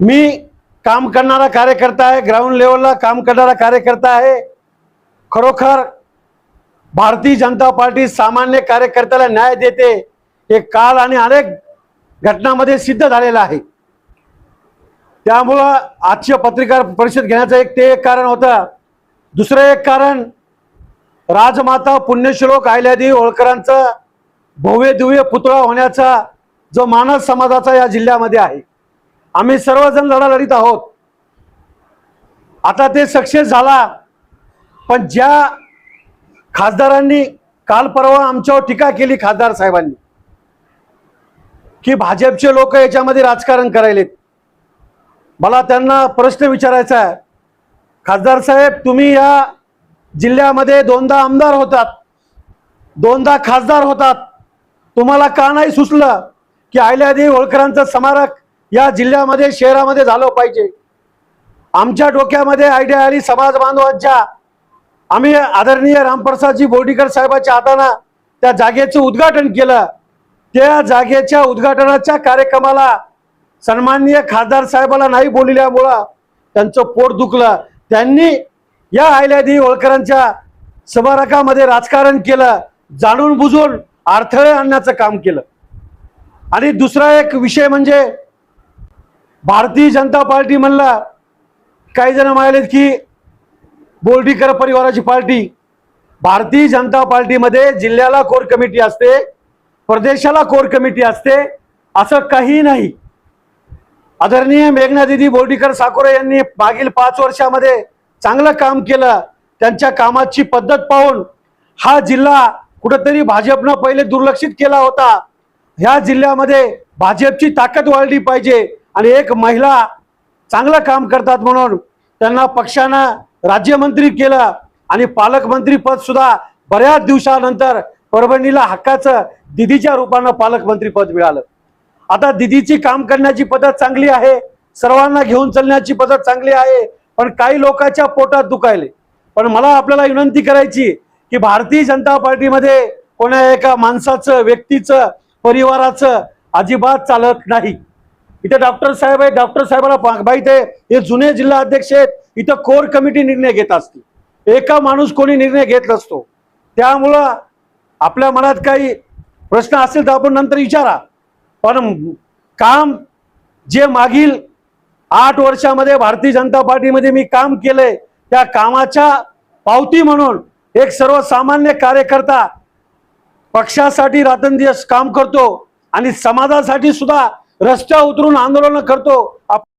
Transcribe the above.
मी काम करणारा कार्यकर्ता आहे ग्राउंड लेवलला काम करणारा कार्यकर्ता आहे. खरोखर भारतीय जनता पार्टी सामान्य कार्यकर्त्याला न्याय देते हे काल आणि अनेक घटनामध्ये सिद्ध झालेलं आहे. त्यामुळं आजची पत्रकार परिषद घेण्याचं एक ते एक कारण होतं. दुसरं एक कारण राजमाता पुण्यश्लोक अहिल्यादेवी होळकरांचं भव्य दिव्य पुतळा होण्याचा जो मानस समाजाचा या जिल्ह्यामध्ये आहे. आम्ही सर्वजण लढा लढीत आहोत. आता ते सक्सेस झाला. पण ज्या खासदारांनी काल परवा आमच्यावर टीका केली खासदार साहेबांनी की भाजपचे लोक याच्यामध्ये राजकारण करायलेत. मला त्यांना प्रश्न विचारायचा आहे. खासदार साहेब तुम्ही या जिल्ह्यामध्ये दोनदा आमदार होतात दोनदा खासदार होतात. तुम्हाला का नाही सुचलं की अहिल्यादेवी होळकरांचं स्मारक या जिल्ह्यामध्ये शहरामध्ये झालं पाहिजे. आमच्या डोक्यामध्ये आयडिया आली समाज बांधवांच्या. आम्ही आदरणीय रामप्रसादजी बोर्डीकर साहेबांच्या हातानं त्या जागेचं उद्घाटन केलं. त्या जागेच्या उद्घाटनाच्या कार्यक्रमाला सन्माननीय खासदार साहेबाला नाही बोलल्यामुळं त्यांचं पोट दुखलं. त्यांनी या आयल्यादी होळकरांच्या स्मारकामध्ये राजकारण केलं. जाणून बुजून अडथळे आणण्याचं काम केलं. आणि दुसरा एक विषय म्हणजे भारतीय जनता पार्टी म्हणला काही जण म्हणालेत की बोर्डीकर परिवाराची पार्टी. भारतीय जनता पार्टीमध्ये जिल्ह्याला कोर कमिटी असते प्रदेशाला कोर कमिटी असते असं काही नाही. आदरणीय मेघना दिदी बोर्डीकर साकोरे यांनी मागील पाच वर्षामध्ये चांगलं काम केलं त्यांच्या कामाची पद्धत पाहून हा जिल्हा कुठंतरी भाजपनं पहिले दुर्लक्षित केला होता. ह्या जिल्ह्यामध्ये भाजपची ताकद वाढली पाहिजे. आणि एक महिला चांगलं काम करतात म्हणून त्यांना पक्षानं राज्यमंत्री केलं आणि पालकमंत्री पद सुद्धा बऱ्याच दिवसानंतर परभणीला हक्काचं दिदीच्या रूपानं पालकमंत्री पद मिळालं. आता दिदीची काम करण्याची पद्धत चांगली आहे सर्वांना घेऊन चालण्याची पद्धत चांगली आहे पण काही लोकांच्या पोटात दुखायले. पण मला आपल्याला विनंती करायची की भारतीय जनता पार्टीमध्ये कोणा एका माणसाचं व्यक्तीचं परिवाराचं अजिबात चालत नाही. इथे डॉक्टर साहेब आहे डॉक्टर साहेबाला पा- माहीत आहे हे जुने जिल्हा अध्यक्ष आहेत इथं कोर कमिटी निर्णय घेत असते एका माणूस कोणी निर्णय घेत नसतो. त्यामुळं आपल्या मनात काही प्रश्न असेल तर आपण नंतर विचारा. पण काम जे मागील आठ वर्षामध्ये भारतीय जनता पार्टीमध्ये मी काम केलंय त्या कामाच्या पावती म्हणून एक सर्वसामान्य कार्यकर्ता पक्षासाठी रात्रंदिवस काम करतो आणि समाजासाठी सुद्धा रस्त्या उतरून आंदोलन करतो. आप-